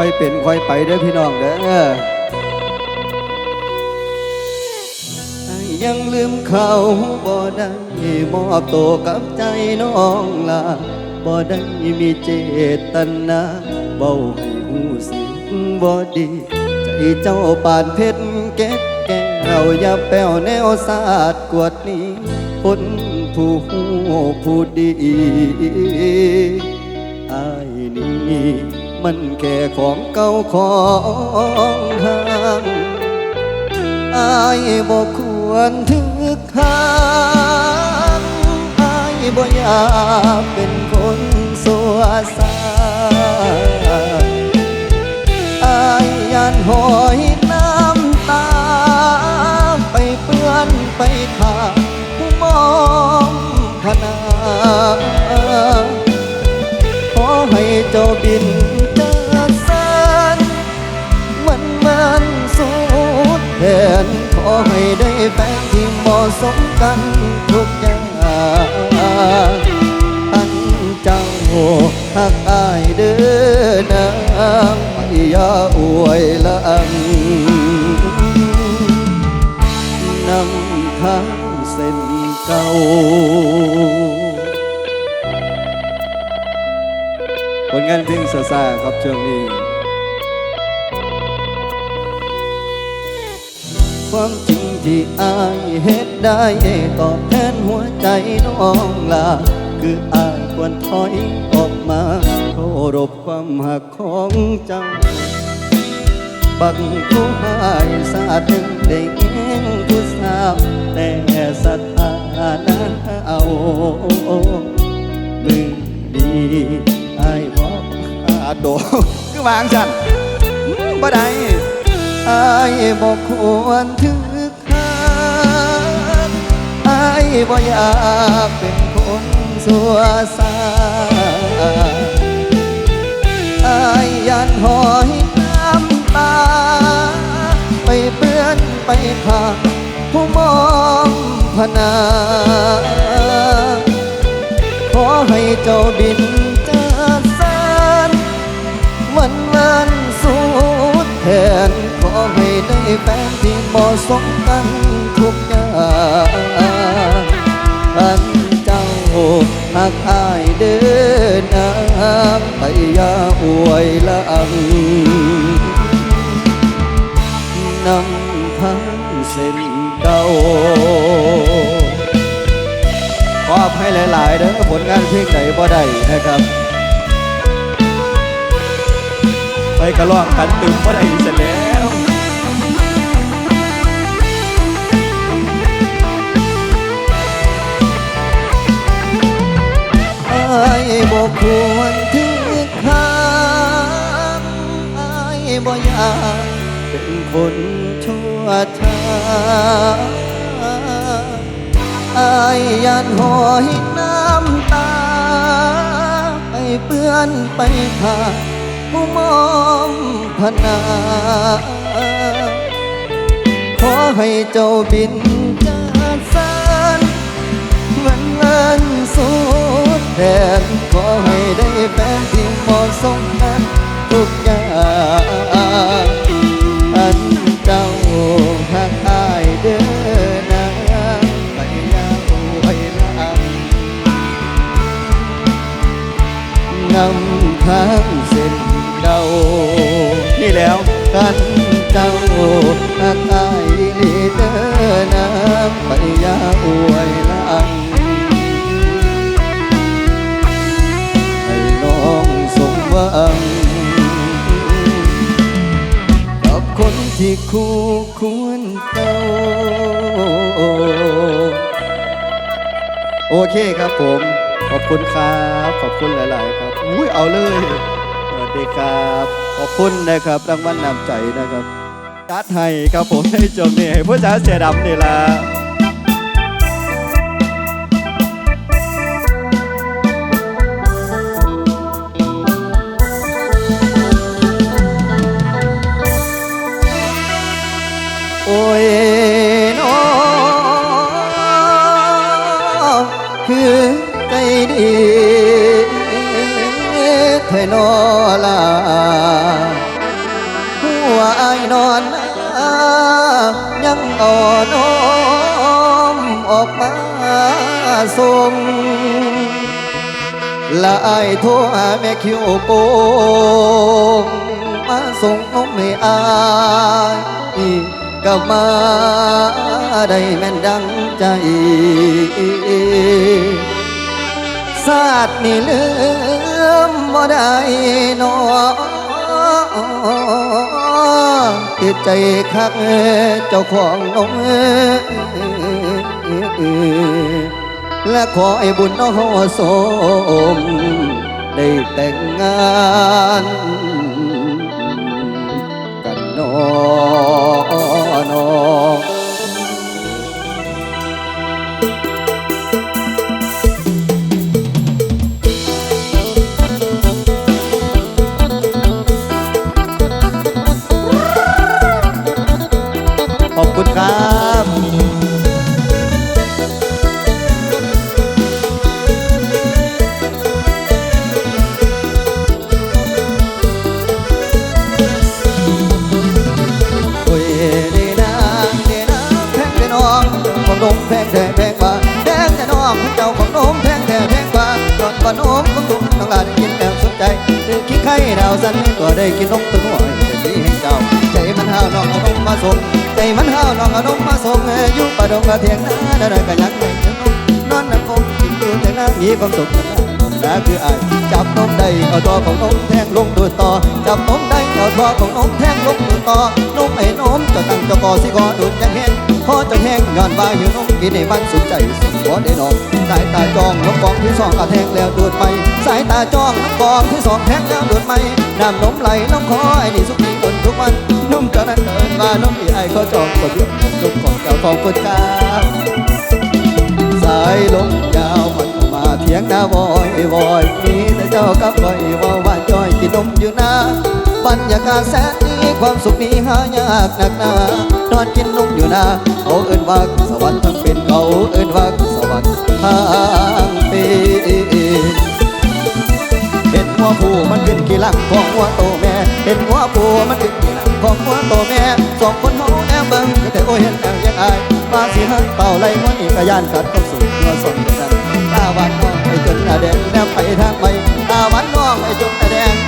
ค่อยเป็นค่อยไปเด้อพี่น้องเด้อยังลืมเขาบ่ได้มอบตัวกับใจน้องลาบ่ได้มีเจตนาเบาให้หูสิบ่ดี ใจเจ้าปานเพชรแก้แก้วอย่าแป้วแนวสาดกวดนี้คนผู้หูผู้ดีอายนี่ มันแค่ของเก่าของห่างอายบ่ควรถึกทางอายบ่อยากเป็นคนสัวซาอายยันหอยน้ำตา ไปเปื้อนไปขาผู้มองพนาขอให้เจ้าบิน แทนขอให้ได้แฟนที่เหมาะสมกันทุกอย่างอันเจ้าหักอายเด้อนางไม่อย่าอวยลังนำทางเส้นเก่าผลงานเพลงซาซาครับช่วงนี้ ความจริงที่อายเฮ็ดได้ตอบแทนหัวใจน้องลาคืออายควรถอยออกมาเคารพความหักของเจ้า บักผู้หายสาดึงได้เองผู้สาวแต่สถานะเอามือดีไอ้ายบอกอาโดคือวางจันบ่ได้ อ้ายบอกควรถึกทางไอ้ายบ่อยากเป็นคนสัวซาอายยันหอยน้ำตา ไปเปื้อนไปขาผู้มองพนา ได้แฟนที่เหมาะสมกันทุกอย่างอันเจ้าหักอายเดินนางไปยาอวยลังนำทางเส้นเก่าขออภัยหลายๆเด้อผลงานเพลงไหนบ่ได้นะครับไปกระลอกกันตึมบ่ได้เสร็จแล้ว ควรถึกทางอายบ่อยากเป็นคนชั่วช้าอายยันหอยน้ำตา ไปเปื้อนไปผ่าผู้มองพนา ขอให้เจ้าบิน ที่คู่ควรเต้าโอเคครับผม ขอบคุณครับ ขอบคุณหลาย ๆ ครับ อุ้ยเอาเลยสวัสดีครับ ขอบคุณนะครับรางวัลนำใจนะครับจัดให้ครับผมให้จมนี่ให้ผู้จ๋าเสียดำนี่ละ ส่งละอายโทรหาแม่คิวโกงมาส่งนมให้อายก็มาได้แม่นดังใจศาสตร์นี่ลืมบ่ได้นอติดใจคักเจ้าของนม และขอให้บุญน้องสมได้แต่งงานกันนอน กินนมตัวน้อยเป็นสีแห่งเจ้า ใจมันห้าวน้องเอานมมาส่งใจมันห้าวน้องเอานมมาส่งอยู่ป่าดงกระเทียงนาได้ได้ก็ยังไม่งนอนน้ำผมกินดูแต่น้ำมีความสุขนะนะคืออายจับนมได้เอาตัวของนมแทงลงดูต่อจับนมได้ เอาตัวของนมแทงลงดูดต่อนมไอ้นมจะตั้งเจะกอสิกอดูดยังเห็นพอจะแห้งย้อนว่าอยู่นมกินให้มันสุขใจสุขหัวได้นอนสายตาจ้องน้ำกองที่สองก็แทงแล้วดูดไป สายตาจ้องน้ำกองที่สองแทงแล้วดูดไปน้ำนมไหลน้ำคอไอ้นี่สุขีคนทุกวันนุ่มเท่านั้นเกินมานมที่ไอ้เขาจองก็เยอะนุ่มของเจ้าของคนกลางสายลมยาวมันมาเถียงหน้าวอยวอยมีแต่เจ้ากับคอยว่าว่าจอย มอยู่นะบรรยากาศแสนดีความสุขนี้หายากหนักหนานอนกินนมอยู่นะเขาเอื่นว่าสวรรค์ทั้งเป็นเขาเอื่นว่าสวรรค์ทางเป็นเห็นหัวผู้มันขึ้นกี่ลังของหัวโตแม่เห็นหัวผู้มันขึ้นกี่ลังของหัวโตแม่สองคนเฮาแอบเบิ่งก็แต่โอ้เห็นแล้วยังอายมาสิหันเป่าไหลหัวอีกกะยานกัดเข้าสู่เมื่อสนกันนั้นตาหวานน้องไอ้จนหน้าแดงแนบไปทางไม่ตาหวานน้องไอ้จนหน้าแดง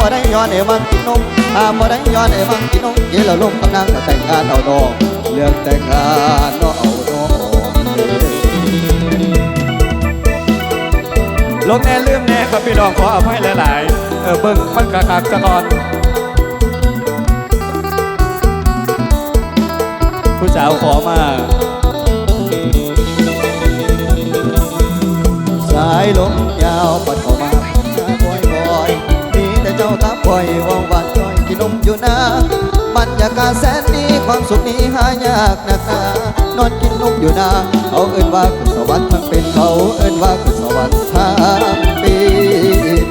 บ่ได้ย้อนไอ้มันกินนมอาบ่ได้ย้อนไอ้มันกินนมเยล้วลงกำลังก็แต่งงานเอาดอกเลือกแต่งงานเนาะเอาดอกลงแน่ลืมแน่ครับพี่น้องขออภัยหลายๆเออเบิ่งมันกะคักซะก่อนผู้สาวขอมา สายลมยาวปัดข้าม เจ้าทับบ่อยว่างหวานจ้อยกินนมอยู่นะบรรยากาศแสนดีความสุขนี้หายากนักหนานอนกินนมอยู่นะเขาเอิ้นว่าคือสวรรค์ทั้งเป็นเขาเอิ้นว่าคือสวรรค์ทั้งป็น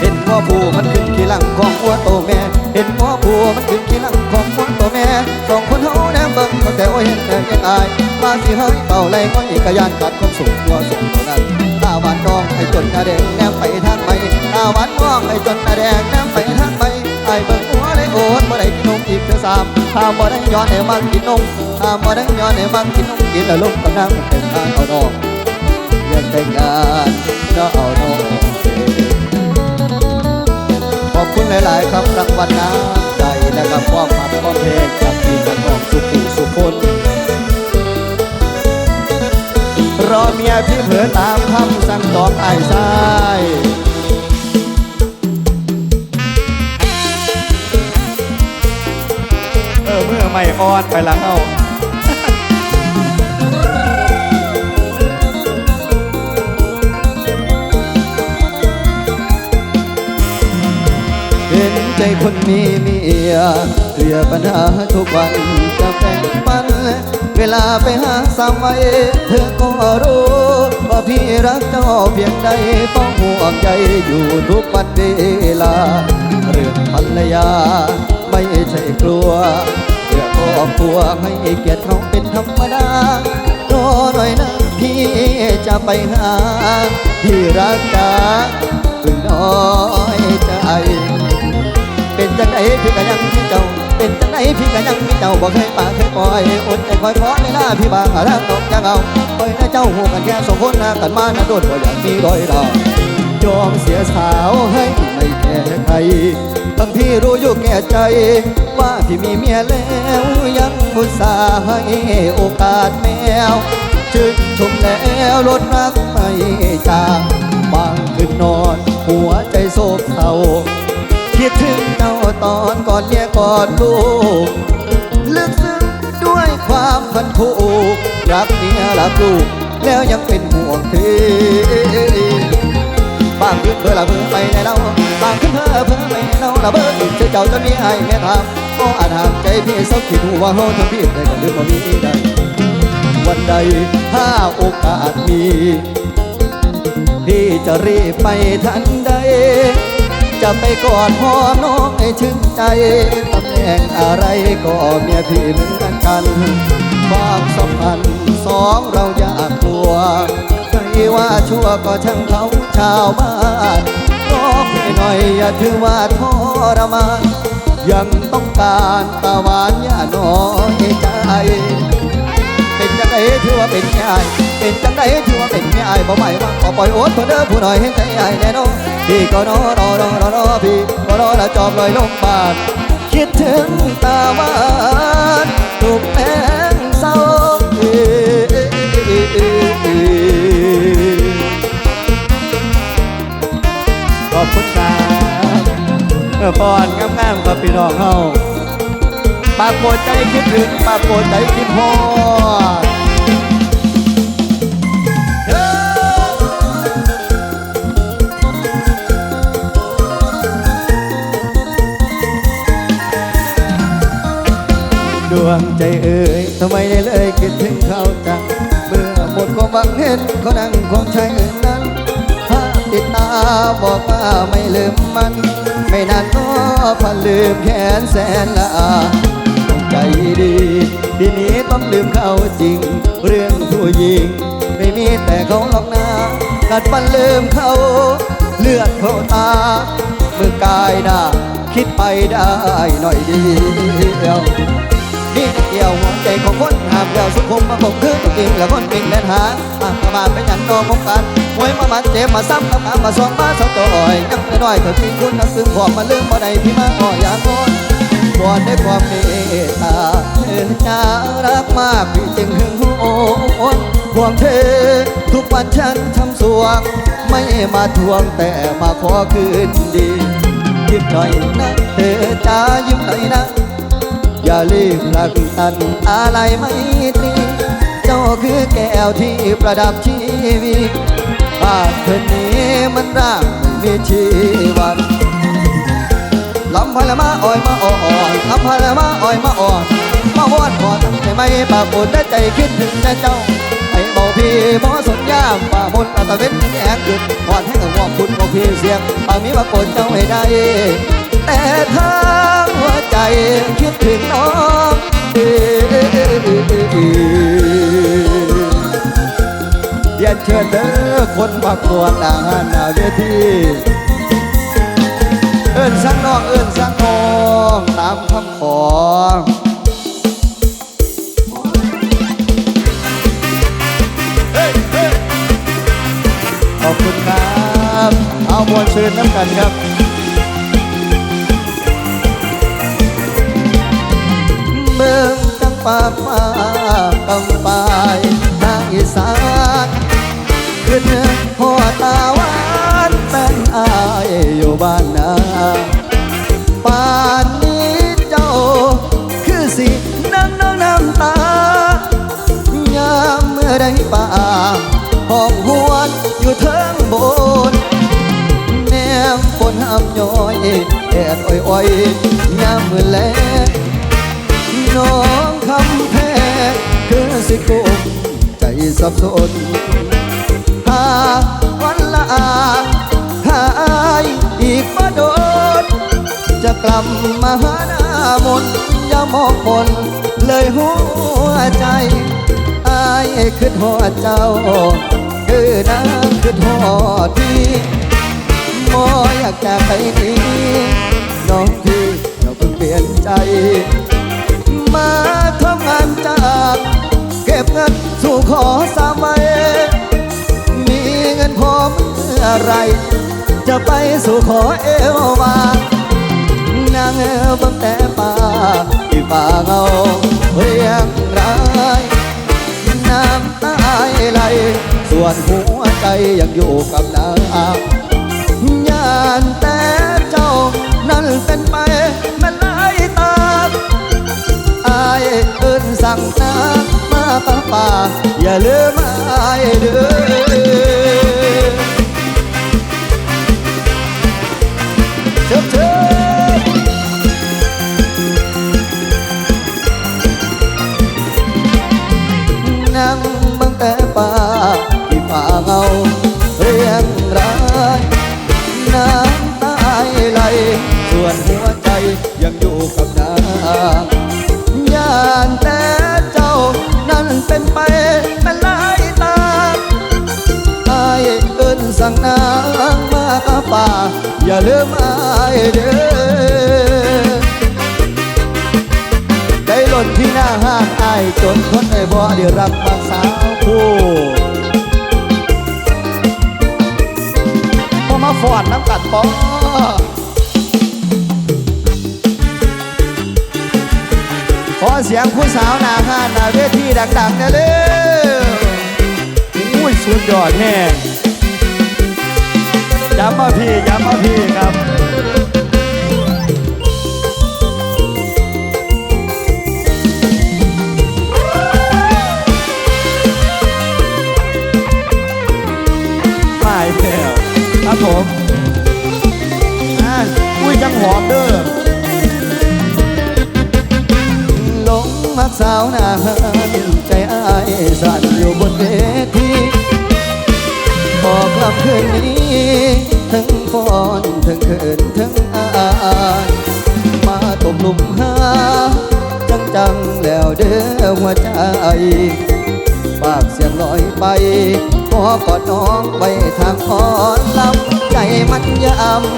เห็นหัวผู้มันขึ้นขี่หลังของหัวโตแม่ เห็นหัวผู้มันขึ้นขี่หลังของหัวโตแม่สองคนเฮาแนมเบิ่งตั้งแต่โอ้ยเห็นแต่ยังอายมาสิเฮ้ยเป่าไหลก้อยกะยานกัดความสุขหัวสุขเท่านั้นตาหวานน้องไอ้จนหน้าแดงแนมไปทางไม่าหวานน้องไอ้จนหน้าแดงแนมไปทางไม่ไอ้เบิ่งหัวได้โอดบ่ได้กินนมอีกเทื่อสามถ้าบ่ได้ย้อนให้มันกินนมถ้าบ่ได้ย้อนให้มันกินนมกินแล้วลงกกำลังเป็นทางเอาดอกเรื่องแต่งงานเนาะเอาดอกขอบคุณหลาย ๆ ครับรางวัลน้ำใจนะครับความหักความเพลงจากทีมจากของสุขุสุคนรอเมียพี่เผลอตามคำสั่งตอบไอ้ชาย ไม่อ่อนไปละเฮาเห็นใจคนมีเมียเคลียปัญหาทุกวันจะแบ่งปัน เวลาไปหาสามไว้เธอก็รู้ว่าพี่รักเจ้าเพียงใดต้องห่วงใยอยู่ทุกวันเวลา เรื่องภรรยาไม่ใช่กลัว ครอบครัวให้เกียรติเขาเป็นธรรมดารอหน่อยนะพี่จะไปหาพี่รักจ้าพึ่งน้อยใจ เป็นจังไดพี่ก็ยังมีเจ้า เป็นจังไดพี่ก็ยังมีเจ้าบ่เคยปากเคยปล่อยอดใจคอยขอเวลาพี่บางอาทางตกยังเอาปอยนะเจ้าหูกันแค่สองคนนะกันมานะโดนบ่อยากมีรอยดาวยอมเสียสาวให้ไม่แค่ใคร ทั้งที่รู้อยู่แก่ใจ ว่าพี่มีเมียแล้วยังมุสาให้โอกาสแมวชื่นชมแล้วลดรักไม่จางบางคืนนอน หัวใจโศกเศร้าคิดถึงเจ้าตอนก่อนเมียก่อนลูกลึกซึ้งด้วยความพันผูกรักเมียรักลูก แล้วยังเป็นห่วงเธอ บางคืนเพื่อละเพื่อไปในเราบางคืนเพื่อเพื่อไปในเราละเบอร์เจอเจ้าจนมีให้แม่ทำก็อาจหางใจพี่สักคิดว่าเขาทำพี่ได้ก็ลืมว่ามีได้วันใดถ้าโอกาสมี พี่จะรีบไปทันใด จะไปกอดพ่อน้องให้ชื่นใจตำแหน่งอะไรก็เมียพี่เหมือนกันความสัมพันธ์สองเราอย่ากลัว ใครว่าชั่วก็ช่างเขาชาวบ้านก็พี่หน่อยอย่าถือว่าทรมานยังต้องการตาหวานอย่าน้อยใจ เป็นจังไดถือว่าเป็นแม่ายเป็นจังไดถือว่าเป็นแม่ายบ่ไหวว่าขอปล่อยโอ๊ตเพื่อเด้อผู้หน่อยเห็นใจอายแน่นอนพี่ก็รอรอรอรอรอพี่ก็รอและจอมลอยลงบาทคิดถึงตาหวานถูก พี่น้องเฮาปากโปวดใจคิดถึงปากโปวดใจคิดฮอดดวงใจเอ่ยทำไมได้เลยคิดถึงเขาจังเมื่อหมดความหวังเห็นเขานั่งของชายอื่นนั้นภาพติดตาบอกว่าไม่ลืมมัน ไม่นานก็พันลืมแขนแสนละอาใจดีทีนี้ต้องลืมเขาจริง เรื่องผู้หญิง ไม่มีแต่เขาหลอกนะกัดปันลืมเขา เลือดเขาตาเมื่อกายด่าคิดไปได้หน่อยเดียว นี่เกี่ยวหัวใจของคนหามเดียวสุขุมมาผมคือตัวจริงและคนจริงแน่นหาอะมาเป็นอย่างนอมกันมวยมามันเจ็บมาซ้ำกับมาสองมาสองตัวอ่อยยังน้อยเท่าที่คุณนักซึ้งขอบมาลืมบ่ได้พี่มาอ่อยอย่างนอนก่อนด้วยความเมตตาเธอน่ารักมากพี่จึงหึงหวงห่วงเธอทุกวันฉันทำสวง ไม่มาทวงแต่มาขอคืนดียิ้มหน่อยนะเธอจ้ายิ้มหน่อยนะ อย่ารีบรักตันอะไรไม่ตรีเจ้าคือแก้วที่ประดับชีวิตบ้านเธอนี้มันร่างไม่มีชีวันลำพะละมาอ่อยมาอ่อนลำพะละมาอ่อยมาอ่อนมาหวนขอตั้งแต่ไม่ปากปวดได้ใจคิดถึงแต่เจ้าไอ้บอกพี่บอสนยามป่ามนต์ตะเวนแอกขึ้นหอนให้กับว่าคุณบอกพี่เสียงปากมีปากปวดเจ้าให้ได้แต่ทาง เรียนเด้อคนประกวดอาหารนาเวที เอิ้นสังน้องเอิ้นสังน้องตามคำขอขอบคุณครับ เอามวลชื่นน้ำกันครับเบิ่งจังปาฟ้ากำปายทางอีสาน บ้านนาป่านนี้เจ้า คือสินั่งน้องน้ำตายามเมื่อใดป่าหองหวนอยู่เทิงบนแนมฝนห้ามย้อยแดดอ้อยอ้อยๆยามเมื่อแลน้องคำแพ้คือสิกุมใจสับสนหากวันละอา จะกลับมาหาหน้ามนอย่ามองมนเลยหัวใจอายคือหอดเจ้า คือน้ำคือหอดพี่มออยากจะไปนี้น้องพี่ยนใจ มาทำงานจากเก็บเงินสู่ขอสามไว้มีเงินพอเมื่อไรจะไปสู่ขอเอวมาางเอวบังแต่ป่าที่ป่าเงาเรียงรายน้ำตาไหลส่วนหัวใจยังอยู่กับนางยานแต่เจ้านั้นเป็นไปม่นหลตาอายเอิ้นสั่งน้ำมาป่าป่าอย่าลืมอายเด้อ ลืมอายเด้อได้หล่นที่หน้าห้างอายจนคนไอ้บ่ได้รักบาสาวคู่บ่มาฟอดน้ำกัดปอขอเสียงผู้สาวนาห้านนาเวทีดังๆนะเร็วอุ้ยสุดยอดแน่ ย้ำมาพี่ย้ำมาพี่ครับไม่แล้วครับผมอ่าอุ้ยจังหอมเด้อหลงมักสาวนาห้านใจอายสั่นอยู่บนเวที บอกลำคืนนี้ทั้งฟ้อนทั้งเขินทั้งอายมาตกหลุมหาจังจังแล้วเด้อหัวใจปากเสียงลอยไปขอกอดน้องไว้ทางคอนลำใจมันย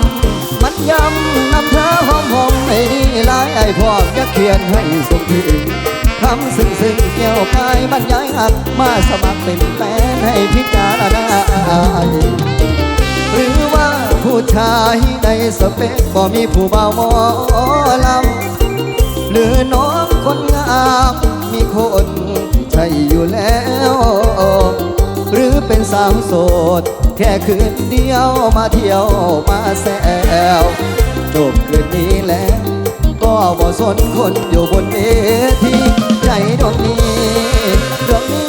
ำมันยำนำเธอหอมหอมให้ดีหลายไอ้พอกจะเขียนให้สมถึง คำซึ้งซึ้งเกี่ยวกายบรรยายหัก มาสมัครเป็นแฟนให้พิจารณาหรือว่าผู้ชายในสเปคบ่มีผู้บ่าวหมอลำหรือน้องคนงามมีคนใช่อยู่แล้ว หรือเป็นสาวโสด แค่คืนเดียวมาเที่ยวมาแซวจบคืนนี้แล้ว ก็บ่สนคนอยู่บนเวที ดวงนี้ดวงนี้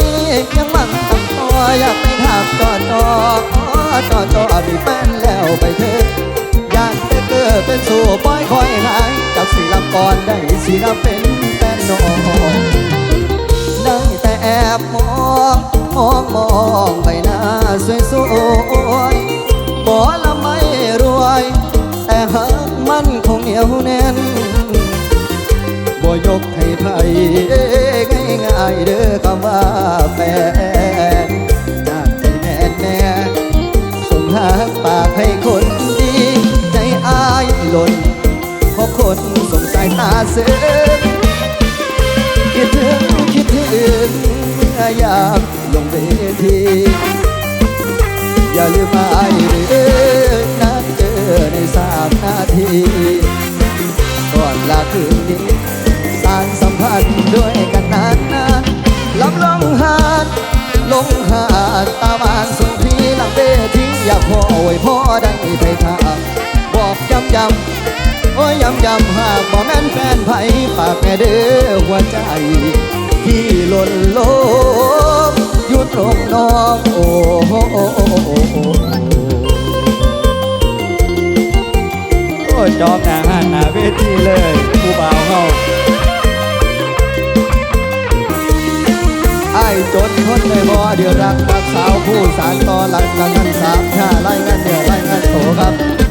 ยังมั่งตั้งตัวอยากไปถามจอจอจอจอมีแฟนแล้วไปเถอะอยานแต่เกิดเป็นสู่ปล่อยคอยหายจากสีลำก่อนได้สีลำเป็นแฟนน้องได้แต่แอบมองมองมองใบหน้าสวยสวยๆบ่ละไม่รวย แต่หักมันคงเหนียวแน่นบ่ยกให้ไผง่าดตามานสุพีหลังเวทีอยากพ่อโอยพ่อได้ไปทางบอกย้ำย้ำโอ้ยย้ำย้ำหากบ่แม่นแฟนไผฝากแม่เด้อหัวใจ ที่หล่นลงอยู่ตรงน้องโอ้โหจอมหนาหันหนาเวทีเลยผู้บ่าวเฮา จนทนในบ่อเดือดรักรักสาวผู้สารต่อหลังกันทั้สามชาไล่งันเหนือไล่งันโสครับ